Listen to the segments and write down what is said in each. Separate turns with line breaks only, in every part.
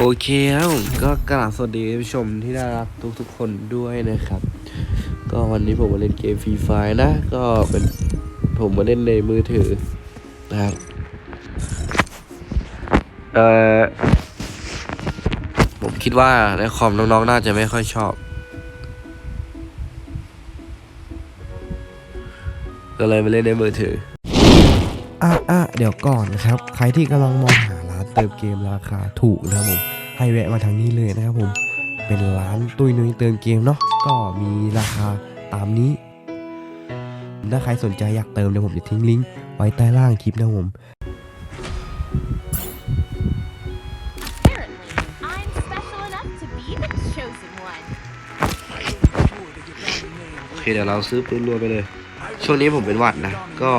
โอเคครับผมก็กราบสวัสดีผู้ชมที่น่ารักทุกๆคนด้วยนะครับ ก็วันนี้ผมมาเล่นเกมฟรีไฟนะ ก็เป็นผมมาเล่นในมือถือนะครับเอ่อผมคิดว่าในคอมน้องๆน่าจะไม่ค่อยชอบ ก็เลยมาเล่นในมือถือ
อะอะเดี๋ยวก่อนนะครับ ใครที่กำลังมองหา เติมเกมราคาถูกนะครับผมให้แวะมาทางนี้เลยนะครับผมเป็นร้านตุ้ยนุ้ยเติมเกมเนาะก็มีราคาตามนี้ ถ้าใครสนใจอยากเติมเดี๋ยวผมจะทิ้งลิงก์ไว้ใต้ล่างคลิปนะครับผม
โอเคเดี๋ยวเราซื้อปืนรัวไปเลย ช่วงนี้ผมเป็นหวัดนะ ก็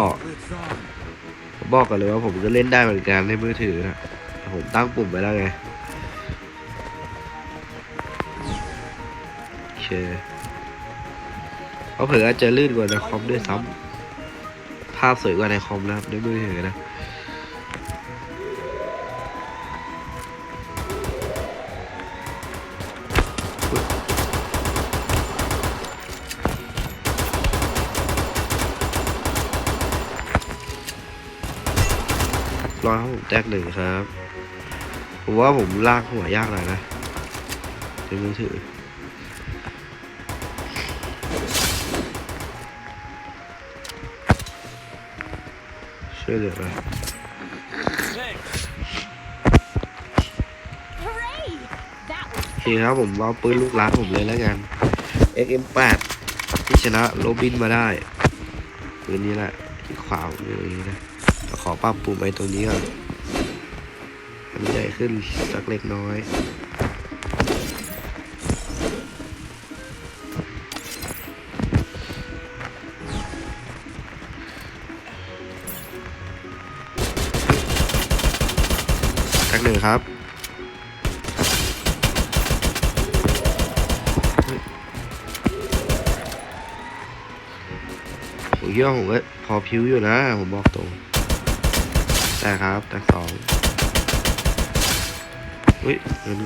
บอกกันเลยว่าผมก็เล่นได้เหมือนกันในมือถือนะ ผมตั้งปุ่มไปแล้วไงโอเคเพราะเผื่ออาจจะลื่นกว่าในคอมด้วยซ้ำภาพสวยกว่าในคอมนะครับในมือถือนะร้อยครับผมแตกหนึ่งครับ ผมว่าผมลากหัวยากหน่อยนะในมือถือช่วยเหลือหน่อย
Hooray! That was
โอเคครับผมเอาปืนลูกล้านผมเลยแล้วกัน XM8 ที่ชนะโรบินมาได้ปืนนี้แหละที่ขวาอยู่ตรงนี้นะขอปรับปุ่มไว้ตรงนี้ก่อน นใหญ่ขึ้นสักเล็กน้อยแท็กหนึ่งครับผมคิดว่าผมก็พอพิ้วอยู่นะ ผมบอกตรง แต่ครับแต่สอง เฮ้ยเงิน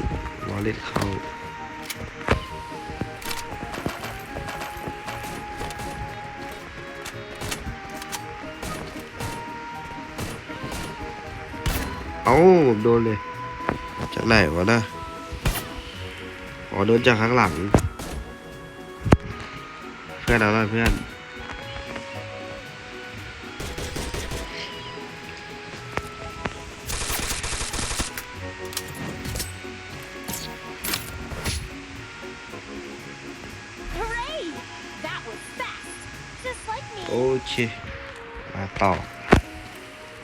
วอลเล็ตเข้าเอาโดนเลย จากไหนวะนะอ๋อโดนจากข้างหลัง เพื่อนเอาหน่อยเพื่อน อเคมาต่อ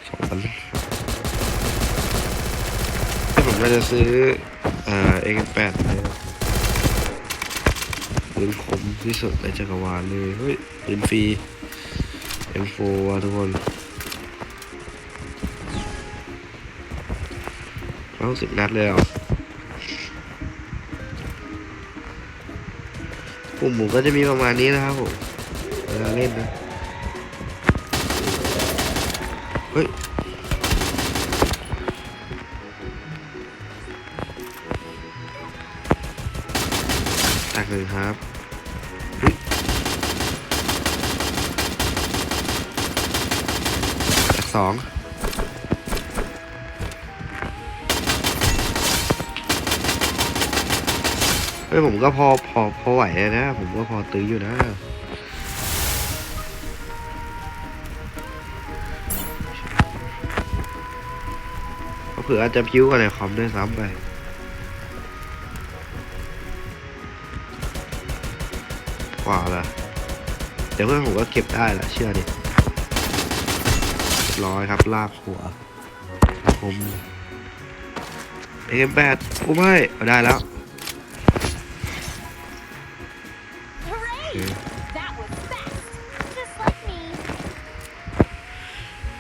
สองพันผมก็จะซื้อเอ่อ X8 เลยปืนคมที่สุดในจักรวาลเลยเฮ้ยปืนฟรี M4 ว่ะทุกคนร้อยสิบนัดเลยเหรอปุ่มหมูก็จะมีประมาณนี้นะครับผมเวลาเล่นนะ เฮ้ยตักหนึ่งครับเฮ้ยตักสองเฮ้ยผมก็พอพอพอไหวนะ ผมก็พอตื้ออยู่นะ ผื่ออาจจะพิ้วกันในคอมด้วยซ้ำไปกว่าละแต่เพื่อนผมก็เก็บได้ละเชื่อดิเรียบร้อยครับลากหัวผมเอ็มแปดโอ้ไม่เอาได้แล้ว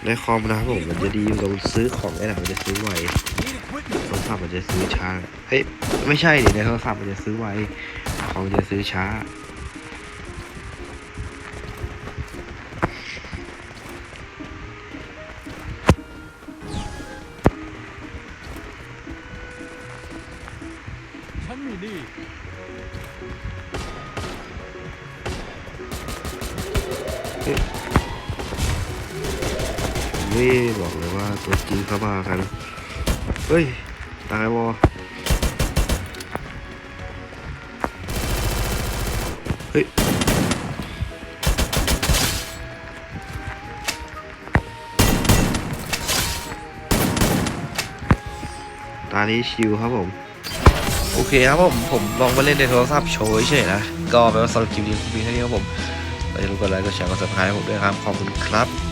ในคอมนะครับผมมันจะดีอยู่ตรงซื้อของไอ้หนังมันจะซื้อไวโทรศัพท์มันจะซื้อช้าเฮ้ยไม่ใช่ดิในโทรศัพท์มันจะซื้อไวของจะซื้อช้า
นี่ดิ
นี่ บอกเลยว่าตัวจริงเข้ามากัน เฮ้ย ตายวอเฮ้ย ตานี้ชิวครับผมโอเคครับผม ผมลองมาเล่นในโทรศัพท์โชว์เฉยๆนะ ก็แปลว่าสำหรับคลิปนี้มีแค่นี้ครับผมอย่าลืมกดไลค์กดแชร์กดซับสไครต์ผมด้วยครับ ขอบคุณครับ